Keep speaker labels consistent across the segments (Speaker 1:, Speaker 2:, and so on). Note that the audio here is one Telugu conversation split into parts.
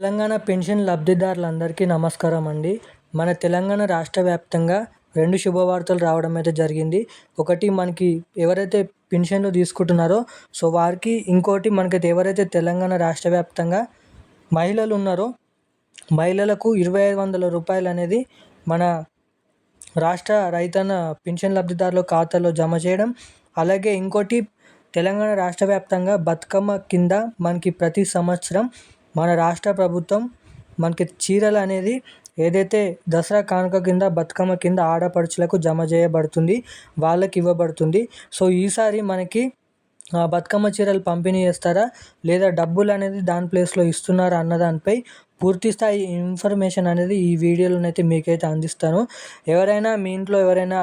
Speaker 1: తెలంగాణ పెన్షన్ లబ్ధిదారులందరికీ నమస్కారం అండి. మన తెలంగాణ రాష్ట్ర వ్యాప్తంగా రెండు శుభవార్తలు రావడం అయితే జరిగింది. ఒకటి మనకి ఎవరైతే పెన్షన్లు తీసుకుంటున్నారో సో వారికి ఇంకోటి మనకైతే ఎవరైతే తెలంగాణ రాష్ట్ర వ్యాప్తంగా మహిళలు ఉన్నారో మహిళలకు ఇరవై ఐదు వందల రూపాయలు అనేది మన రాష్ట్ర రైతన్న పెన్షన్ లబ్ధిదారుల ఖాతాలో జమ చేయడం. అలాగే ఇంకోటి తెలంగాణ రాష్ట్ర వ్యాప్తంగా బతుకమ్మ కింద మనకి ప్రతి సంవత్సరం మన రాష్ట్ర ప్రభుత్వం మనకి చీరలు అనేది ఏదైతే దసరా కానుక కింద బతుకమ్మ కింద ఆడపడుచులకు జమ చేయబడుతుంది వాళ్ళకి ఇవ్వబడుతుంది. సో ఈసారి మనకి బతుకమ్మ చీరలు పంపిణీ చేస్తారా? లేదా డబ్బులు అనేది దాని ప్లేస్లో ఇస్తున్నారా అన్న దానిపై పూర్తి స్థాయి ఇన్ఫర్మేషన్ అనేది ఈ వీడియోలోనైతే మీకైతే అందిస్తాను. ఎవరైనా మీ ఇంట్లో ఎవరైనా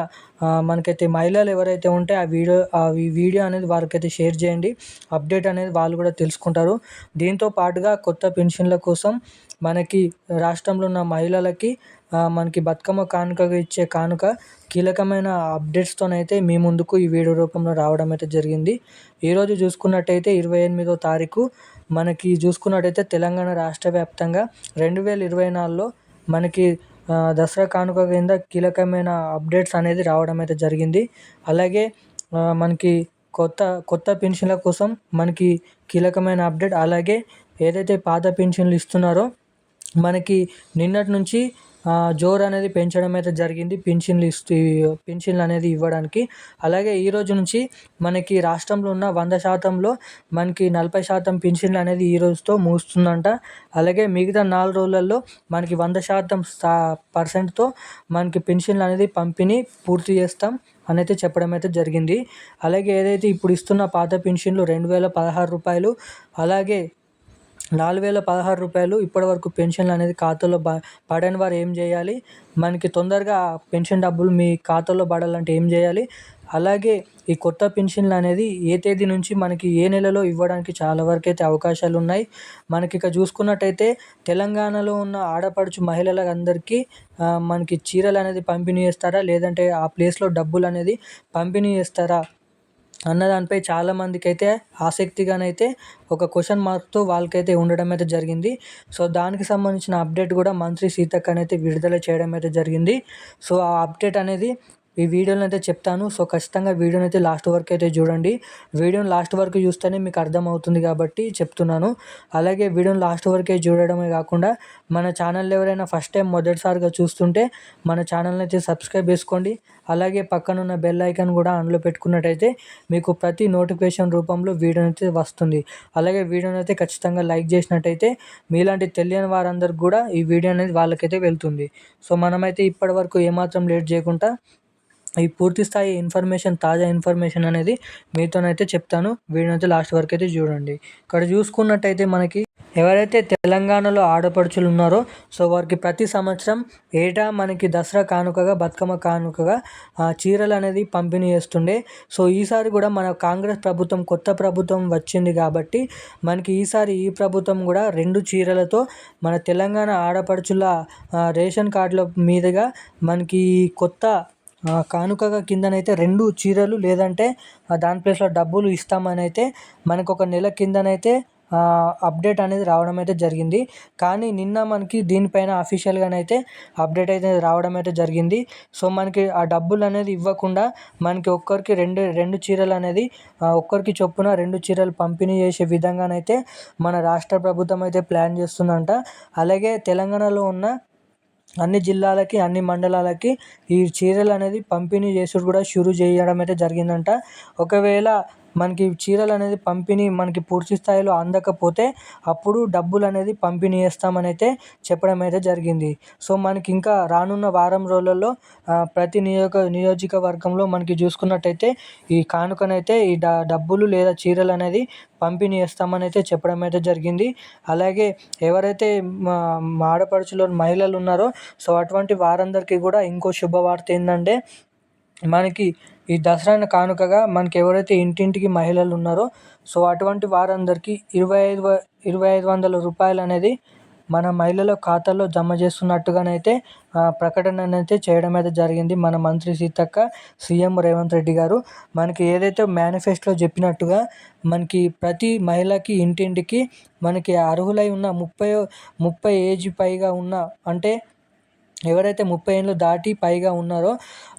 Speaker 1: మనకైతే మహిళలు ఎవరైతే ఉంటే ఆ వీడియో ఆ వీడియో అనేది వారికైతే షేర్ చేయండి. అప్డేట్ అనేది వాళ్ళు కూడా తెలుసుకుంటారు. దీంతో పాటుగా కొత్త పెన్షన్ల కోసం మనకి రాష్ట్రంలో ఉన్న మహిళలకి మనకి బతుకమ్మ కానుకగా ఇచ్చే కానుక కీలకమైన అప్డేట్స్తోనైతే మీ ముందుకు ఈ వీడియో రూపంలో రావడం అయితే జరిగింది. ఈరోజు చూసుకున్నట్టయితే ఇరవై ఎనిమిదో తారీఖు. మనకి చూసుకున్నట్టయితే తెలంగాణ రాష్ట్ర వ్యాప్తంగా రెండు వేల ఇరవై నాలుగులో మనకి దసరా కానుక కింద కీలకమైన అప్డేట్స్ అనేది రావడం అయితే జరిగింది. అలాగే మనకి కొత్త కొత్త పెన్షన్ల కోసం మనకి కీలకమైన అప్డేట్ అలాగే ఏదైతే పాత పెన్షన్లు ఇస్తున్నారో మనకి నిన్నటి నుంచి జోరు అనేది పెంచడం అయితే జరిగింది పింఛన్లు ఇస్తూ పింఛన్లు అనేది ఇవ్వడానికి. అలాగే ఈ రోజు నుంచి మనకి రాష్ట్రంలో ఉన్న వంద శాతంలో మనకి నలభై శాతం పింఛన్లు అనేది ఈ రోజుతో ముగుస్తుందంట. అలాగే మిగతా నాలుగు రోజులలో మనకి వంద శాతం పర్సెంట్తో మనకి పెన్షన్లు అనేది పంపిణీ పూర్తి చేస్తాం అని అయితే చెప్పడం అయితే జరిగింది. అలాగే ఏదైతే ఇప్పుడు ఇస్తున్న పాత పెన్షన్లు రెండు వేల పదహారు రూపాయలు అలాగే నాలుగు వేల పదహారు రూపాయలు ఇప్పటివరకు పెన్షన్లు అనేది ఖాతాలో పడని వారు ఏం చేయాలి? మనకి తొందరగా పెన్షన్ డబ్బులు మీ ఖాతాలో పడాలంటే ఏం చేయాలి? అలాగే ఈ కొత్త పెన్షన్లు అనేది ఏ తేదీ నుంచి మనకి ఏ నెలలో ఇవ్వడానికి చాలా వరకు అయితే అవకాశాలు ఉన్నాయి. మనకి ఇక చూసుకున్నట్టయితే తెలంగాణలో ఉన్న ఆడపడుచు మహిళలందరికీ మనకి చీరలు అనేది పంపిణీ చేస్తారా? లేదంటే ఆ ప్లేస్లో డబ్బులు అనేది పంపిణీ చేస్తారా? అన్న దానిపై చాలామందికి అయితే ఆసక్తిగానైతే ఒక క్వశ్చన్ మార్క్తో వాళ్ళకైతే ఉండడం అయితే జరిగింది. సో దానికి సంబంధించిన అప్డేట్ కూడా మంత్రి సీతక్క విడుదల చేయడం అయితే జరిగింది. సో ఆ అప్డేట్ అనేది ఈ వీడియోని అయితే చెప్తాను. సో ఖచ్చితంగా వీడియోని అయితే లాస్ట్ వరకు అయితే చూడండి. వీడియోని లాస్ట్ వరకు చూస్తేనే మీకు అర్థమవుతుంది కాబట్టి చెప్తున్నాను. అలాగే వీడియోని లాస్ట్ వరకే చూడడమే కాకుండా మన ఛానల్ ఎవరైనా ఫస్ట్ టైం మొదటిసారిగా చూస్తుంటే మన ఛానల్ని అయితే సబ్స్క్రైబ్ చేసుకోండి. అలాగే పక్కనున్న బెల్ ఐకాన్ కూడా ఆన్లో పెట్టుకున్నట్టయితే మీకు ప్రతి నోటిఫికేషన్ రూపంలో వీడియో అయితే వస్తుంది. అలాగే వీడియోని అయితే ఖచ్చితంగా లైక్ చేసినట్టయితే మీలాంటి తెలియని వారందరికి కూడా ఈ వీడియో అనేది వాళ్ళకైతే వెళ్తుంది. సో మనమైతే ఇప్పటి వరకు ఏమాత్రం లేట్ చేయకుండా ఈ పూర్తి స్థాయి ఇన్ఫర్మేషన్ తాజా ఇన్ఫర్మేషన్ అనేది మీతోనైతే చెప్తాను. వీడినైతే లాస్ట్ వరకు అయితే చూడండి. ఇక్కడ చూసుకున్నట్టయితే మనకి ఎవరైతే తెలంగాణలో ఆడపడుచులు ఉన్నారో సో వారికి ప్రతి సంవత్సరం ఏటా మనకి దసరా కానుకగా బతుకమ్మ కానుకగా చీరలు అనేది పంపిణీ చేస్తుండే. సో ఈసారి కూడా మన కాంగ్రెస్ ప్రభుత్వం కొత్త ప్రభుత్వం వచ్చింది కాబట్టి మనకి ఈసారి ఈ ప్రభుత్వం కూడా రెండు చీరలతో మన తెలంగాణ ఆడపడుచుల రేషన్ కార్డుల మీదుగా మనకి కొత్త కానుకగా కిందనైతే రెండు చీరలు లేదంటే దాని ప్లేస్లో డబ్బులు ఇస్తామని అయితే మనకు ఒక నెల కిందనైతే అప్డేట్ అనేది రావడం అయితే జరిగింది. కానీ నిన్న మనకి దీనిపైన అఫీషియల్గానైతే అప్డేట్ అయితే రావడం అయితే జరిగింది. సో మనకి ఆ డబ్బులు అనేది ఇవ్వకుండా మనకి ఒక్కరికి రెండు రెండు చీరలు అనేది ఒక్కరికి చొప్పున రెండు చీరలు పంపిణీ చేసే విధంగానైతే మన రాష్ట్ర ప్రభుత్వం అయితే ప్లాన్ చేస్తుందంట. అలాగే తెలంగాణలో ఉన్న అన్ని జిల్లాలకి అన్ని మండలాలకి ఈ చీరలు అనేది పంపిణీ చేసుడు కూడా షురూ చేయడం అయితే జరిగిందంట. ఒకవేళ మనకి చీరలు అనేది పంపిణీ మనకి పూర్తి స్థాయిలో అందకపోతే అప్పుడు డబ్బులు అనేది పంపిణీ చేస్తామని అయితే చెప్పడం అయితే జరిగింది. సో మనకి ఇంకా రానున్న వారం రోజులలో ప్రతి నియోజక నియోజకవర్గంలో మనకి చూసుకున్నట్టయితే ఈ కానుకనైతే ఈ డ డబ్బులు లేదా చీరలు అనేది పంపిణీ చేస్తామని అయితే చెప్పడం అయితే జరిగింది. అలాగే ఎవరైతే మా ఆడపడుచులో మహిళలు ఉన్నారో సో అటువంటి వారందరికీ కూడా ఇంకో శుభవార్త ఏంటంటే మనకి ఈ దసరాను కానుకగా మనకి ఎవరైతే ఇంటింటికి మహిళలు ఉన్నారో సో అటువంటి వారందరికీ ఇరవై ఐదు ఇరవై ఐదు వందల రూపాయలు అనేది మన మహిళల ఖాతాలో జమ చేస్తున్నట్టుగానైతే ప్రకటన అయితే చేయడం అయితే జరిగింది మన మంత్రి సీతక్క సీఎం రేవంత్ రెడ్డి గారు. మనకి ఏదైతే మేనిఫెస్టోలో చెప్పినట్టుగా మనకి ప్రతి మహిళకి ఇంటింటికి మనకి అర్హులై ఉన్న ముప్పై ముప్పై ఏజ్ పైగా ఉన్న అంటే ఎవరైతే ముప్పై ఏళ్ళు దాటి పైగా ఉన్నారో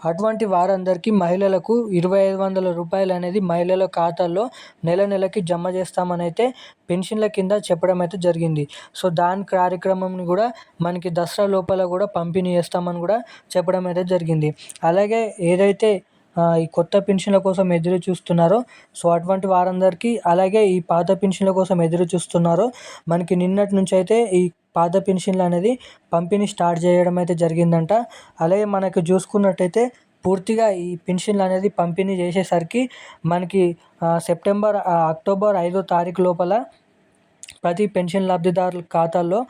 Speaker 1: అటువంటి వారందరికీ మహిళలకు ఇరవై ఐదు వందల రూపాయలు అనేది మహిళల ఖాతాల్లో నెల నెలకి జమ చేస్తామని అయితే పెన్షన్ల కింద చెప్పడం అయితే జరిగింది. సో దాని కార్యక్రమంని కూడా మనకి దసరా లోపల కూడా పంపిణీ చేస్తామని కూడా చెప్పడం అయితే జరిగింది. అలాగే ఏదైతే ఈ కొత్త పెన్షన్ల కోసం ఎదురు చూస్తున్నారో సో అటువంటి వారందరికీ అలాగే ఈ పాత పెన్షన్ల కోసం ఎదురు చూస్తున్నారో మనకి నిన్నటి నుంచి అయితే ఈ పాత పెన్షన్లు అనేది పంపిణీ స్టార్ట్ చేయడం అయితే జరిగిందంట. అలాగే మనకు చూసుకున్నట్టయితే పూర్తిగా ఈ పెన్షన్లు అనేది పంపిణీ చేసేసరికి మనకి సెప్టెంబర్ అక్టోబర్ ఐదో తారీఖు లోపల ప్రతి పెన్షన్ లబ్ధిదారుల ఖాతాల్లో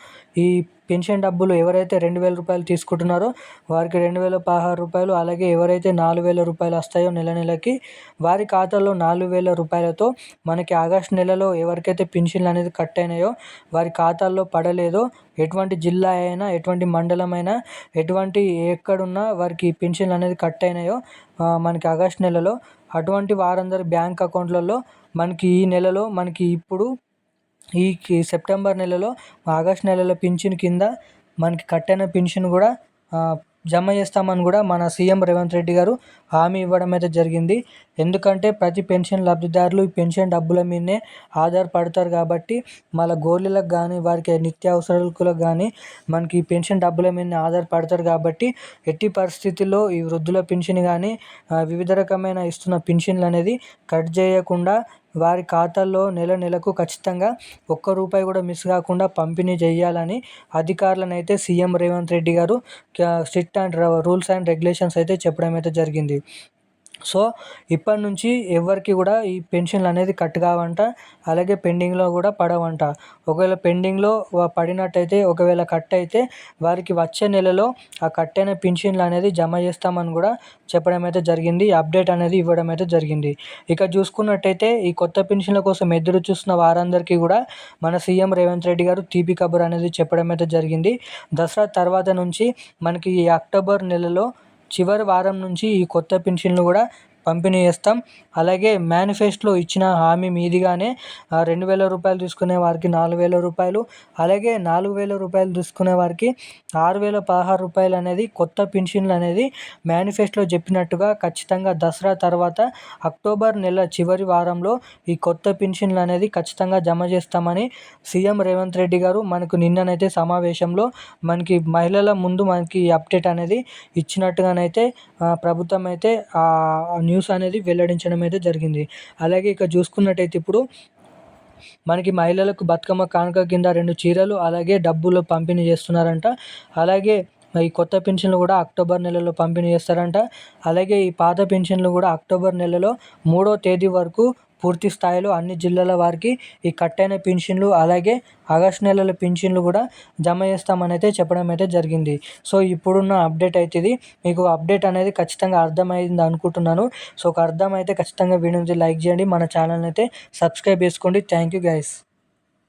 Speaker 1: ఈ పెన్షన్ డబ్బులు ఎవరైతే రెండు వేల రూపాయలు తీసుకుంటున్నారో వారికి రెండు వేల పదహారు రూపాయలు అలాగే ఎవరైతే నాలుగు వేల రూపాయలు వస్తాయో నెల నెలకి వారి ఖాతాలో నాలుగు వేల రూపాయలతో మనకి ఆగస్ట్ నెలలో ఎవరికైతే పెన్షన్లు అనేది కట్ అయినాయో వారి ఖాతాల్లో పడలేదో ఎటువంటి జిల్లా అయినా ఎటువంటి మండలం అయినా ఎటువంటి ఎక్కడున్నా వారికి పెన్షన్లు అనేది కట్ అయినాయో మనకి ఆగస్ట్ నెలలో అటువంటి వారందరి బ్యాంక్ అకౌంట్లలో మనకి ఈ నెలలో మనకి ఇప్పుడు ఈ సెప్టెంబర్ నెలలో ఆగస్ట్ నెలలో పింఛన్ కింద మనకి కట్టిన పెన్షన్ కూడా జమ చేస్తామని కూడా మన సీఎం రేవంత్ రెడ్డి గారు హామీ ఇవ్వడం అయితే జరిగింది. ఎందుకంటే ప్రతి పెన్షన్ లబ్ధిదారులు ఈ పెన్షన్ డబ్బుల మీదనే ఆధారపడతారు కాబట్టి మళ్ళీ గోళీలకు కానీ వారికి నిత్యావసరాలకు కానీ మనకి ఈ పెన్షన్ డబ్బుల మీదనే ఆధారపడతారు కాబట్టి ఎట్టి పరిస్థితుల్లో ఈ వృద్ధుల పెన్షన్ కానీ వివిధ రకమైన ఇస్తున్న పెన్షన్లు అనేది కట్ చేయకుండా వారి ఖాతాల్లో నెల నెలకు ఖచ్చితంగా ఒక్క రూపాయి కూడా మిస్ కాకుండా పంపిణీ చేయాలని అధికారులను అయితే సీఎం రేవంత్ రెడ్డి గారు strict and rules and regulations అయితే చెప్పడం అయితే జరిగింది. సో ఇప్పటి నుంచి ఎవరికి కూడా ఈ పెన్షన్లు అనేది కట్ కావంట అలాగే పెండింగ్లో కూడా పడవంట. ఒకవేళ పెండింగ్లో పడినట్టయితే ఒకవేళ కట్ అయితే వారికి వచ్చే నెలలో ఆ కట్ అయిన పెన్షన్లు అనేది జమ చేస్తామని కూడా చెప్పడం అయితే జరిగింది అప్డేట్ అనేది ఇవ్వడం అయితే జరిగింది. ఇక చూసుకున్నట్టయితే ఈ కొత్త పెన్షన్ల కోసం ఎదురు చూస్తున్న వారందరికీ కూడా మన సీఎం రేవంత్ రెడ్డి గారు తీపి కబుర్ అనేది చెప్పడం అయితే జరిగింది. దసరా తర్వాత నుంచి మనకి ఈ అక్టోబర్ నెలలో చివరి వారం నుంచి ఈ కొత్త పెన్షన్లు కూడా పంపిణీ చేస్తాం. అలాగే మేనిఫెస్టోలో ఇచ్చిన హామీ మీదుగానే రెండు వేల రూపాయలు తీసుకునే వారికి నాలుగు వేల రూపాయలు అలాగే నాలుగు వేల రూపాయలు తీసుకునే వారికి ఆరు వేల పదహారు రూపాయలు అనేది కొత్త పెన్షన్లు అనేది మేనిఫెస్టోలో చెప్పినట్టుగా ఖచ్చితంగా దసరా తర్వాత అక్టోబర్ నెల చివరి వారంలో ఈ కొత్త పెన్షన్లు అనేది ఖచ్చితంగా జమ చేస్తామని సీఎం రేవంత్ రెడ్డి గారు మనకు నిన్ననైతే సమావేశంలో మనకి మహిళల ముందు మనకి అప్డేట్ అనేది ఇచ్చినట్టుగానైతే ప్రభుత్వం అయితే న్యూస్ అనేది వెల్లడించడం అయితే జరిగింది. అలాగే ఇక చూసుకున్నట్టయితే ఇప్పుడు మనకి మహిళలకు బతుకమ్మ కానుక కింద రెండు చీరలు అలాగే డబ్బులు పంపిణీ చేస్తున్నారంట. అలాగే ఈ కొత్త పెన్షన్లు కూడా అక్టోబర్ నెలలో పంపిణీ చేస్తారంట. అలాగే ఈ పాత పెన్షన్లు కూడా అక్టోబర్ నెలలో మూడో తేదీ వరకు పూర్తి స్థాయిలో అన్ని జిల్లాల వారికి ఈ కట్ అయిన పెన్షన్లు అలాగే ఆగస్ట్ నెలల పెన్షన్లు కూడా జమ చేస్తామని అయితే చెప్పడం అయితే జరిగింది. సో ఇప్పుడున్న అప్డేట్ అయితే ఇది మీకు అప్డేట్ అనేది ఖచ్చితంగా అర్థమైంది అనుకుంటున్నాను. సో ఒక అర్థమైతే ఖచ్చితంగా వీడియోని లైక్ చేయండి. మన ఛానల్ని అయితే సబ్స్క్రైబ్ చేసుకోండి. Thank you guys